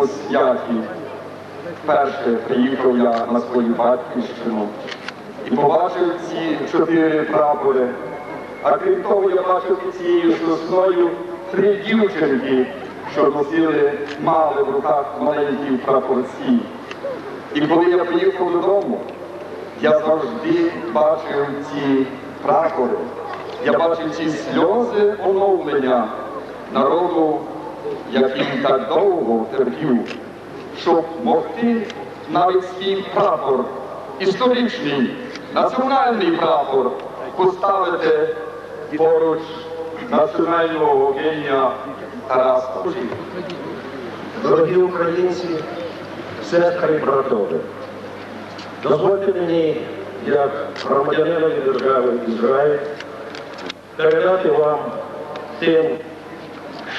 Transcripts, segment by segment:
великому святі. Вперше приїхав я на свою батьківщину і побачив ці чотири прапори. А крім того, я бачив цією сосною три дівчинки, що носили, мали в руках маленькі прапорці. І коли я приїхав додому, я завжди бачив ці прапори. Я бачив ці сльози оновлення народу, який так довго терпів, щоб могти навіть свій прапор, історичний, національний прапор поставити поруч національного генія Тараса. Дорогі українці, сестри і братові, дозвольте мені, як громадянинові держави Ізраїль, передати вам тим,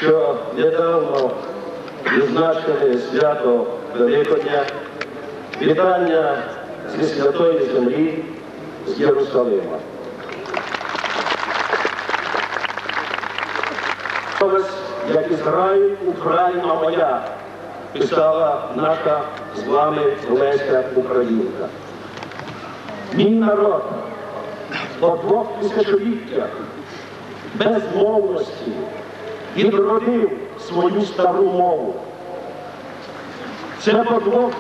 що недавно відзначили свято Великодня, вітання зі святої землі з Єрусалима. Ось, як Ізраїль, Україна моя, писала наша з вами Леся Українка. Мій народ по двох тисячоліттях безмовності відродив свою стару мову. Це по двох.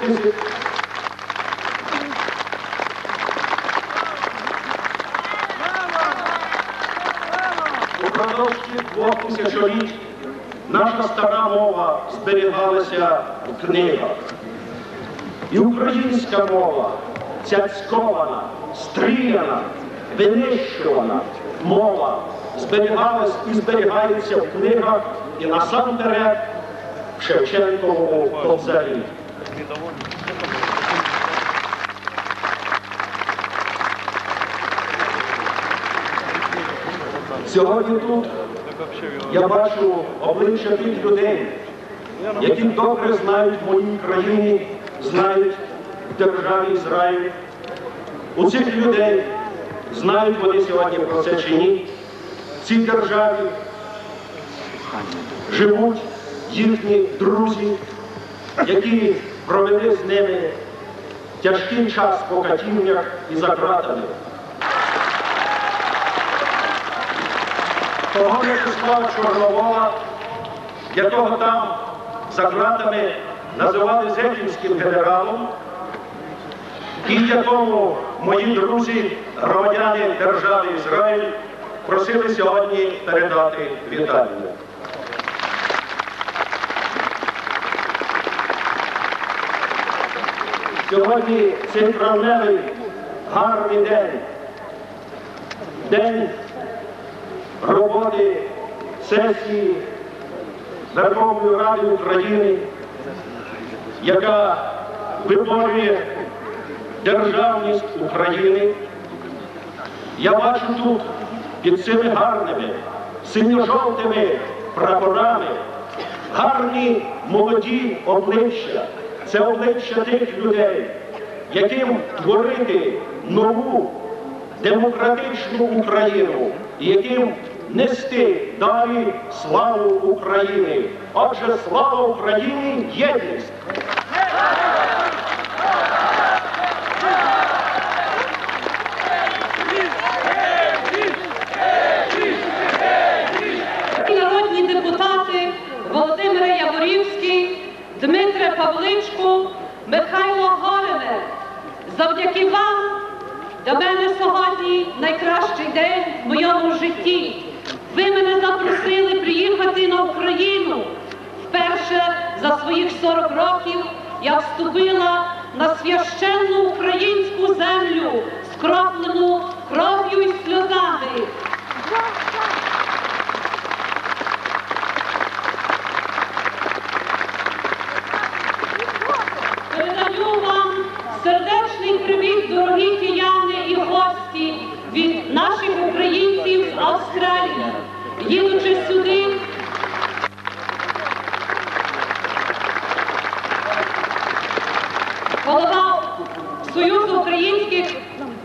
Упродовж двох тисячоліть наша стара мова зберігалася в книгах. І українська мова, цяцькована, стріляна, винищувана мова зберігалась і зберігається в книгах і насамперед в Шевченковому кобзарі. Сьогодні тут я бачу обличчя тих людей, які добре знають в моїй країні, знають в державі Ізраїль. У цих людей знають вони сьогодні про це чи ні. Цій державі живуть їхні друзі, які провели з ними тяжкий час по катівнях і за ґратами. того В'ячеслава Чорновола, якого там за ґратами називали Зетівським генералом, і якому мої друзі, громадяни держави Ізраїль, просили сьогодні передати вітання. Сьогодні цей травневий гарний день. День роботи сесії Верховної Ради України, яка виборює державність України. Я бачу тут під цими гарними синьо-жовтими прапорами гарні молоді обличчя. Це обличчя тих людей, яким творити нову демократичну Україну, яким нести далі славу України. Отже, слава Україні, єдність! Павличко, Михайло Голене. Завдяки вам до мене сьогодні найкращий день в моєму житті. Ви мене запросили приїхати на Україну. Вперше за своїх 40 років я вступила на священну українську землю, скроплену кров'ю і сльозами. Передаю вам сердечний привіт, дорогі кияни і гості від наших українців з Австралії. Їдучи сюди, голова Союзу українських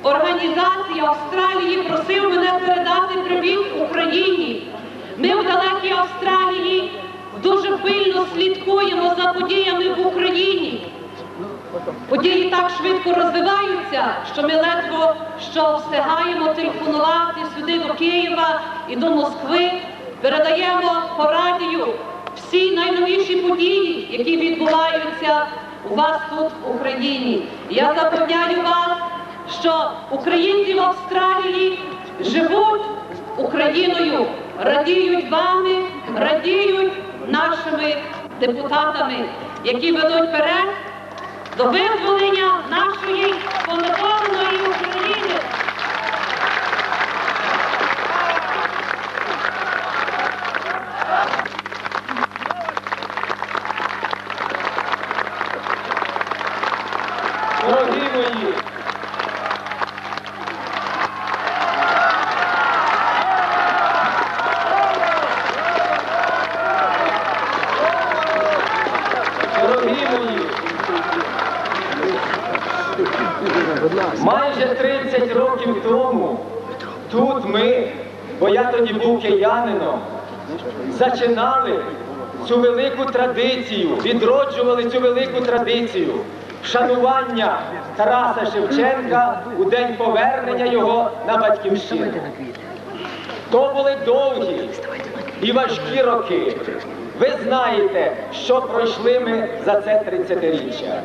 організації Австралії просив мене передати привіт Україні. Ми в далекій Австралії дуже пильно слідкуємо за подіями в Україні. Події так швидко розвиваються, що ми ледве що встигаємо телефонувати сюди до Києва і до Москви. Передаємо по радію всі найновіші події, які відбуваються у вас тут в Україні. Я запевняю вас, що українці в Австралії живуть Україною, радіють вами, радіють нашими депутатами, які ведуть вперед до визволення нашої поневоленої України. Дорогі мої, дорогі мої, майже 30 років тому тут ми, бо я тоді був зачинали цю велику традицію, відроджували цю велику традицію шанування Тараса Шевченка у день повернення його на батьківщину. То були довгі і важкі роки. Ви знаєте, що пройшли ми за це 30-річчя.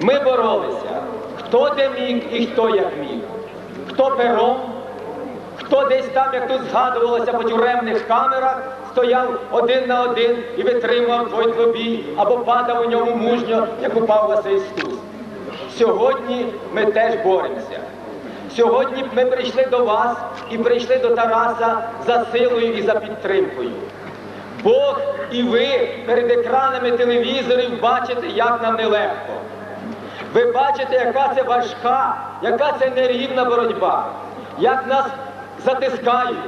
Ми боролися, хто де міг і хто як міг, хто пером, Хто десь там, як тут згадувалося по тюремних камерах, стояв один на один і витримував той тлобій або падав у ньому мужньо, як упав Василь Стус. Сьогодні ми теж боремося. Сьогодні ми прийшли до вас і прийшли до Тараса за силою і за підтримкою. Бог і ви перед екранами телевізорів бачите, як нам нелегко. Ви бачите, яка це важка, яка це нерівна боротьба, як нас затискають,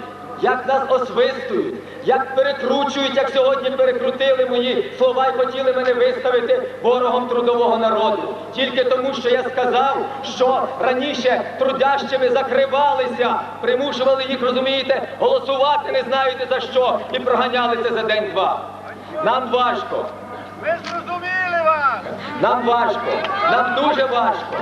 як нас освистують, як перекручують, як сьогодні перекрутили мої слова і хотіли мене виставити ворогом трудового народу. Тільки тому, що я сказав, що раніше трудящими закривалися, примушували їх, розумієте, голосувати не знаєте за що, і проганяли це за день-два. Нам важко. Ми зрозуміли вас! Нам важко, нам дуже важко.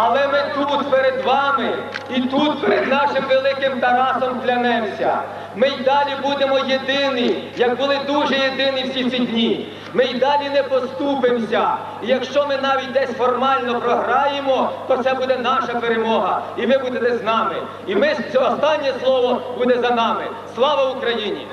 Але ми тут перед вами і тут перед нашим великим Тарасом клянемося. Ми й далі будемо єдині, як були дуже єдині всі ці дні. Ми й далі не поступимося. І якщо ми навіть десь формально програємо, то це буде наша перемога. І ви будете з нами. І ми це останнє слово буде за нами. Слава Україні!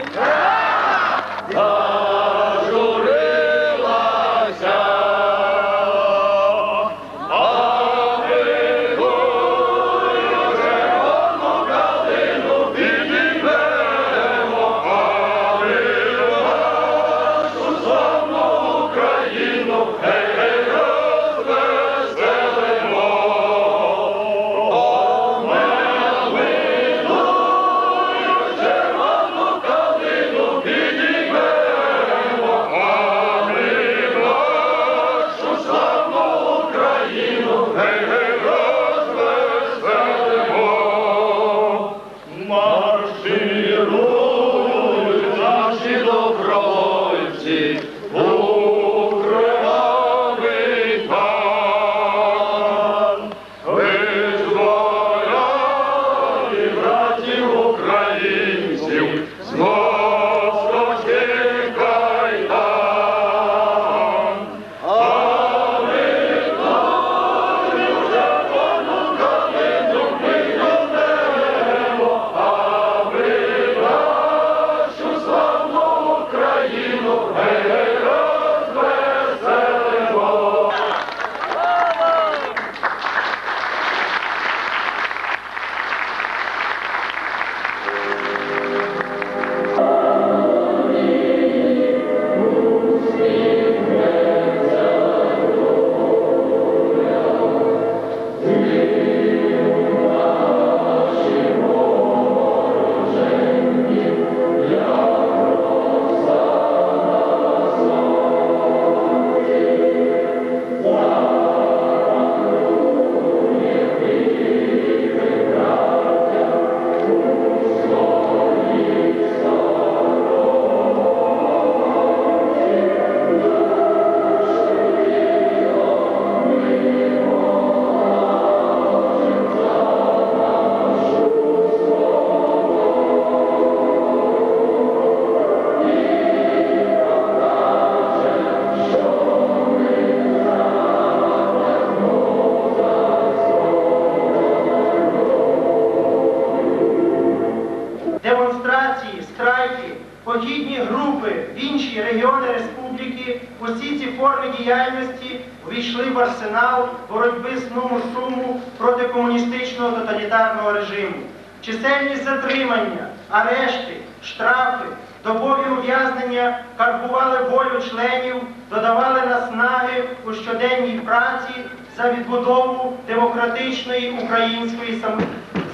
Усі форми діяльності увійшли в арсенал боротьби з нуму суму проти комуністичного тоталітарного режиму. Чисельні затримання, арешти, штрафи, добові ув'язнення карбували волю членів, додавали наснаги у щоденній праці за відбудову демократичної української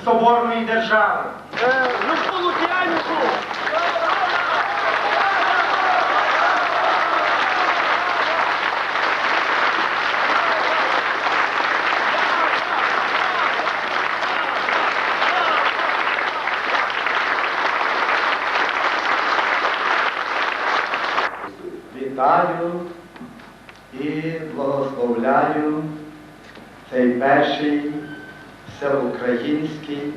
соборної держави. Вітаю і благословляю цей перший всеукраїнський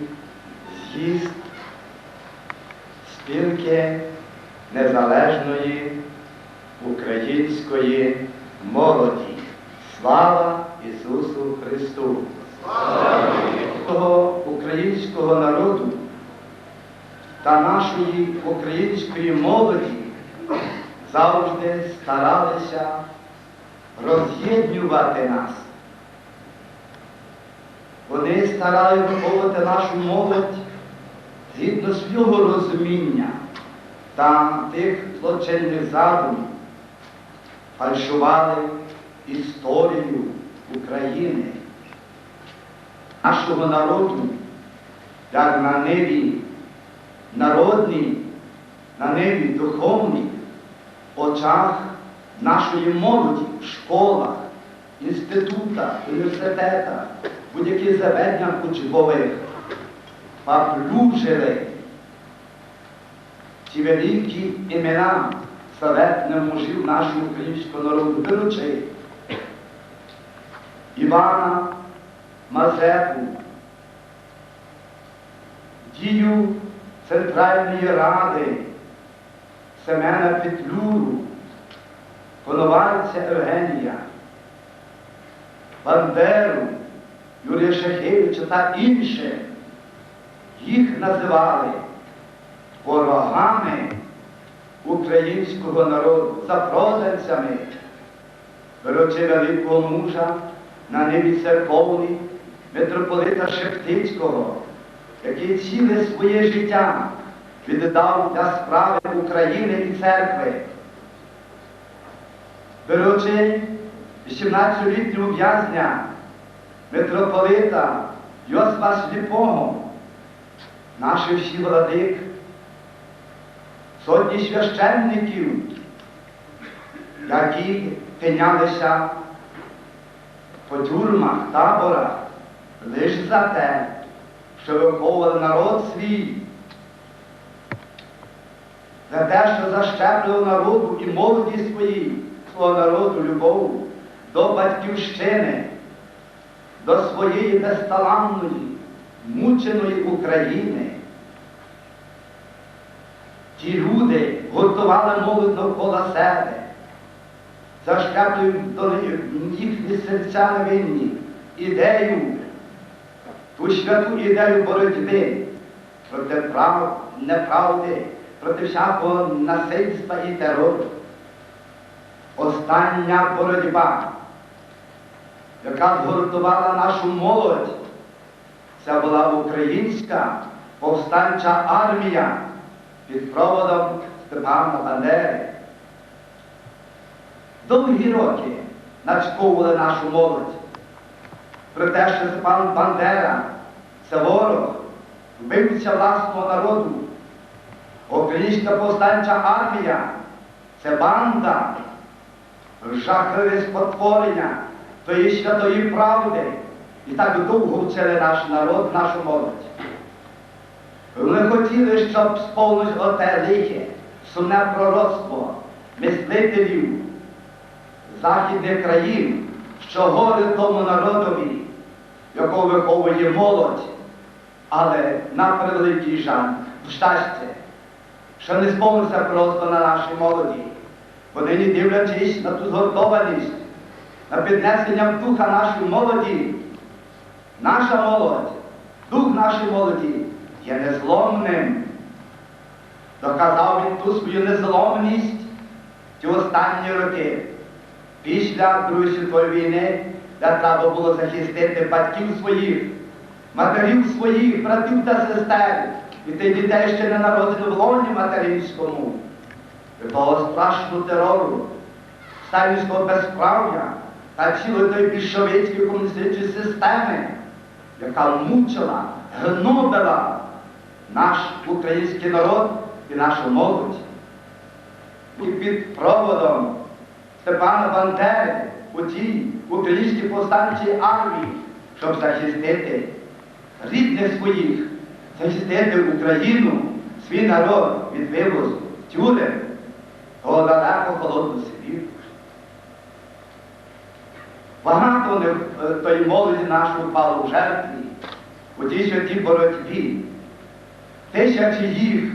з'їзд спілки незалежної української молоді. Слава Ісусу Христу! Того українського народу та нашої української молоді завжди старалися роз'єднювати нас. Вони старали виховувати нашу молодь згідно свого розуміння та тих злочинних задумів, фальшували історію України, нашого народу, як на ниві народній, на ниві духовній, очах нашої молоді в школах, інститутах, університетах, будь-яких заведеннях учбових, поплюжили ті великі імена. Славетних мужів нашого українського народу, беручи Івана Мазепу, дію Центральної Ради, Семена Петлюру, Коновальця Евгенія, Бандеру, Юрія Шахевича та інших, їх називали ворогами українського народу, запроданцями, беручи великого мужа на небі церковні митрополита Шептицького, який ціле своє життя віддав для справи України і церкви. Беручи 18-літнього в'язня митрополита Йосипа Сліпого, наших всі владик, сотні священників, які тинялися по тюрмах, таборах, лише за те, що виховували народ свій, за те, що защеплював народу і молоді свої, свого народу любов до батьківщини, до своєї безталанної, мученої України. Ті люди гуртували молодь навколо себе, них їхні серця невинні ідею, ту святу ідею боротьби проти прав, неправди, проти всякого насильства і терору. Остання боротьба, яка згуртувала нашу молодь, це була українська повстанча армія під проводом Степана Бандери. Довгі роки начковували нашу молодь про те, що Степан Бандера це ворог, вбивця власного народу. Українська повстанча армія це банда, жахливе спотворення тої святої правди. І так довго вчили наш народ, нашу молодь. Вони хотіли, щоб сповнилось оте лихе, сумне пророцтво мислителів західних країн, що горе тому народові, якого виховує молодь, але на превеликий жаль, в щастя, що не сповнився просто на нашій молоді. Вони не дивлячись на ту згуртованість, на піднесення духа нашої молоді, наша молодь, дух нашої молоді є незломним. доказав він ту свою незломність ті останні роки. Після Другої світової війни, де треба було захистити батьків своїх, матерів своїх, братів та сестер, і тих дітей ще не народили в лоні материнському, від того страшного терору, сталінського безправ'я та цілої тої більшовицької комуністичної системи, яка мучила, гнобила наш український народ і нашу молодь. І під проводом Степана Бандери у тій українській повстанчій армії, щоб захистити рідних своїх, захистити Україну, свій народ від вивозу, тюрем, того далеко холодну Сибір. Багато не- е, тої молоді нашої впало в жертві, у тій святій боротьбі. Тисячі їх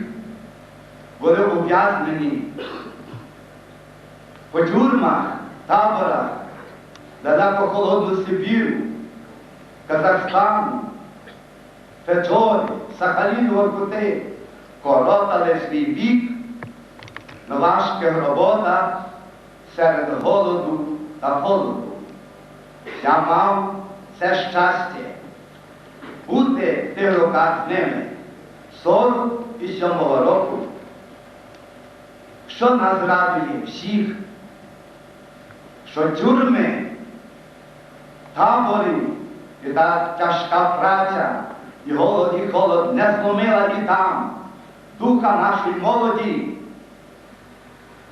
були ув'язнені по тюрмах, таборах, далеко холодну Сибіру, Казахстану, Печорі, Сахаліну, Воркути, коротали свій вік на важких роботах серед голоду та холоду. Я мав це щастя бути в тих з ними 47-го року, що нас радує всіх, що тюрми, табори і та тяжка праця, і голод, і холод не зломила і там духа нашої молоді,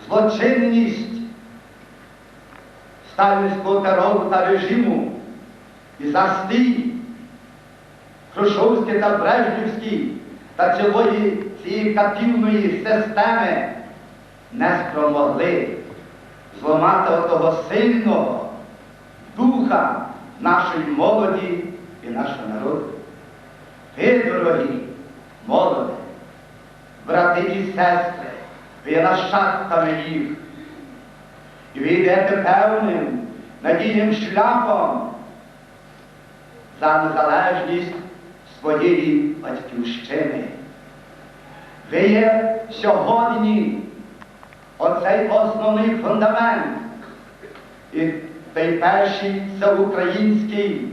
злочинність сталінського терору та режиму і застій Хрущовський та Брежнівський та цілої цієї катівної системи не спромогли зламати отого сильного духа нашої молоді і нашого народу. Ви, дорогі молоді, брати і сестри, ви є нащадками їх. Ви йдете певним, надійним шляхом за незалежність своєї батьківщини. Ви є сьогодні оцей основний фундамент і той перший всеукраїнський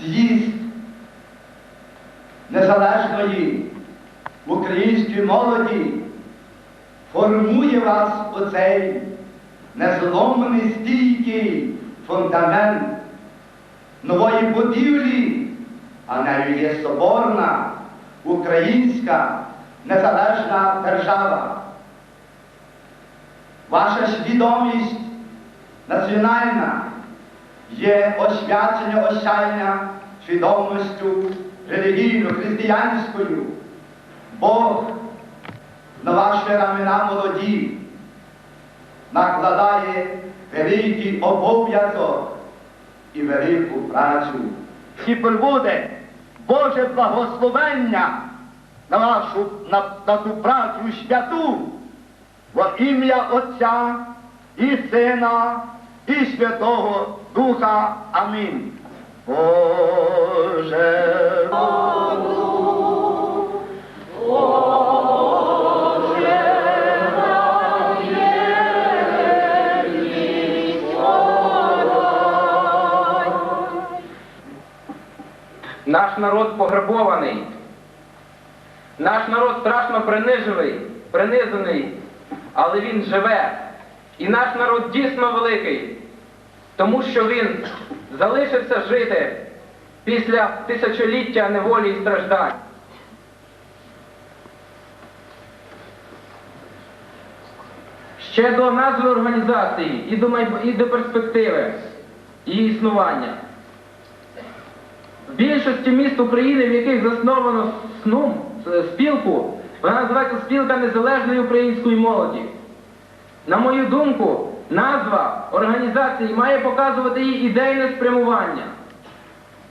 з'їзд незалежної української молоді формує вас оцей незломний стійкий фундамент нової будівлі, а нею є соборна українська незалежна держава. Ваша свідомість національна є освячення осяяння свідомістю релігійно-християнською. Бог на ваші рамена молоді накладає великий обов'язок і велику працю. і прибуде Боже благословення на вашу на, на ту працю святу во ім'я Отця і Сина і Святого Духа. Амінь. Боже. Наш народ пограбований. Наш народ страшно принижений, принизаний, але він живе. І наш народ дійсно великий, тому що він залишився жити після тисячоліття неволі і страждань. Ще до назви організації і до, майб... і до перспективи її існування. В більшості міст України, в яких засновано СНУМ, е, спілку, вона називається Спілка Незалежної української молоді. На мою думку, назва організації має показувати її ідейне спрямування.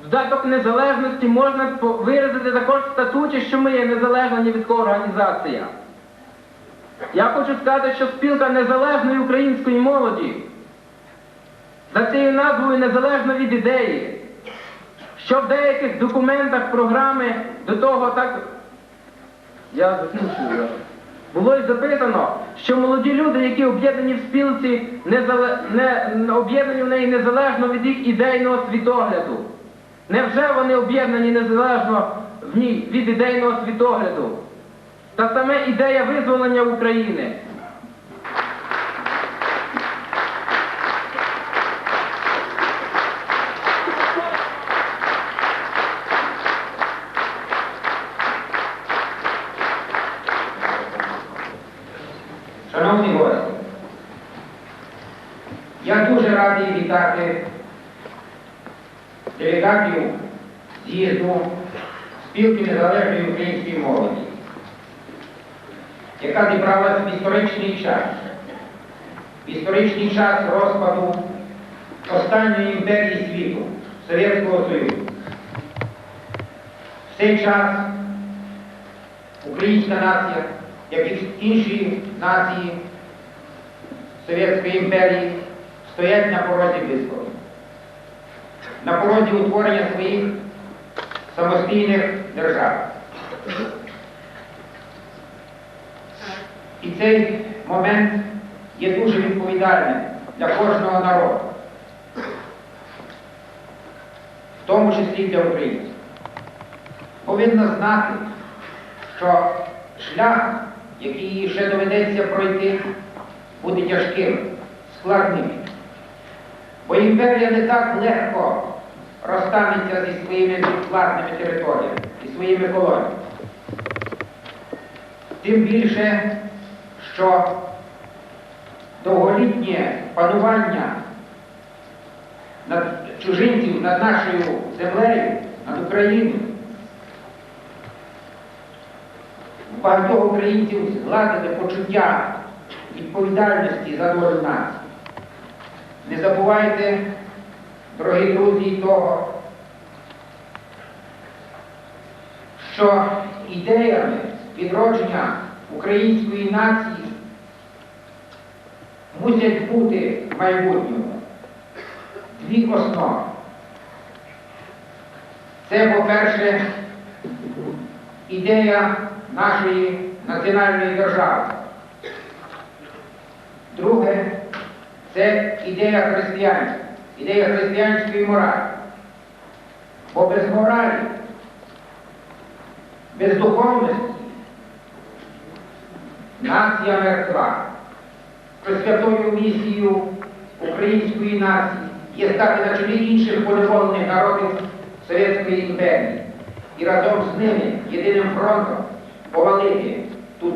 Додаток незалежності можна виразити також в статуті, що ми є незалежна ні від кого організація. Я хочу сказати, що спілка незалежної української молоді за цією назвою незалежно від ідеї, що в деяких документах програми до того так я закінчую. Було й записано, що молоді люди, які об'єднані в спілці, незале... не... об'єднані в неї незалежно від їх ідейного світогляду. Невже вони об'єднані незалежно в ній від ідейного світогляду? Та саме ідея визволення України. Шановні гості, я дуже радий вітати делегатів з'їзду спілки незалежної української молоді, яка зібралась в історичний час, в історичний час розпаду останньої імперії світу Совєтського Союзу. В цей час українська нація, як і інші нації Совєтської імперії, стоять на порозі визволення, на порозі утворення своїх самостійних держав. І цей момент є дуже відповідальним для кожного народу, в тому числі для українців. Повинна знати, що шлях, який ще доведеться пройти, буде тяжким, складним. Бо імперія не так легко розстанеться зі своїми відвладними територіями і своїми колоніями. Тим більше, що довголітнє панування над чужинців над нашою землею, над Україною, у багатьох українців згладити почуття відповідальності за долю нації. Не забувайте, дорогі друзі, того, що ідеями відродження української нації мусять бути в майбутньому дві основи. Це, по-перше, ідея нашої національної держави. Друге, це ідея християнська, ідея християнської моралі. Бо без моралі, без духовності нація мертва. Пресвятою місією української нації є стати на чолі інших поневолених народів Совєтської імперії і разом з ними єдиним фронтом повалити ту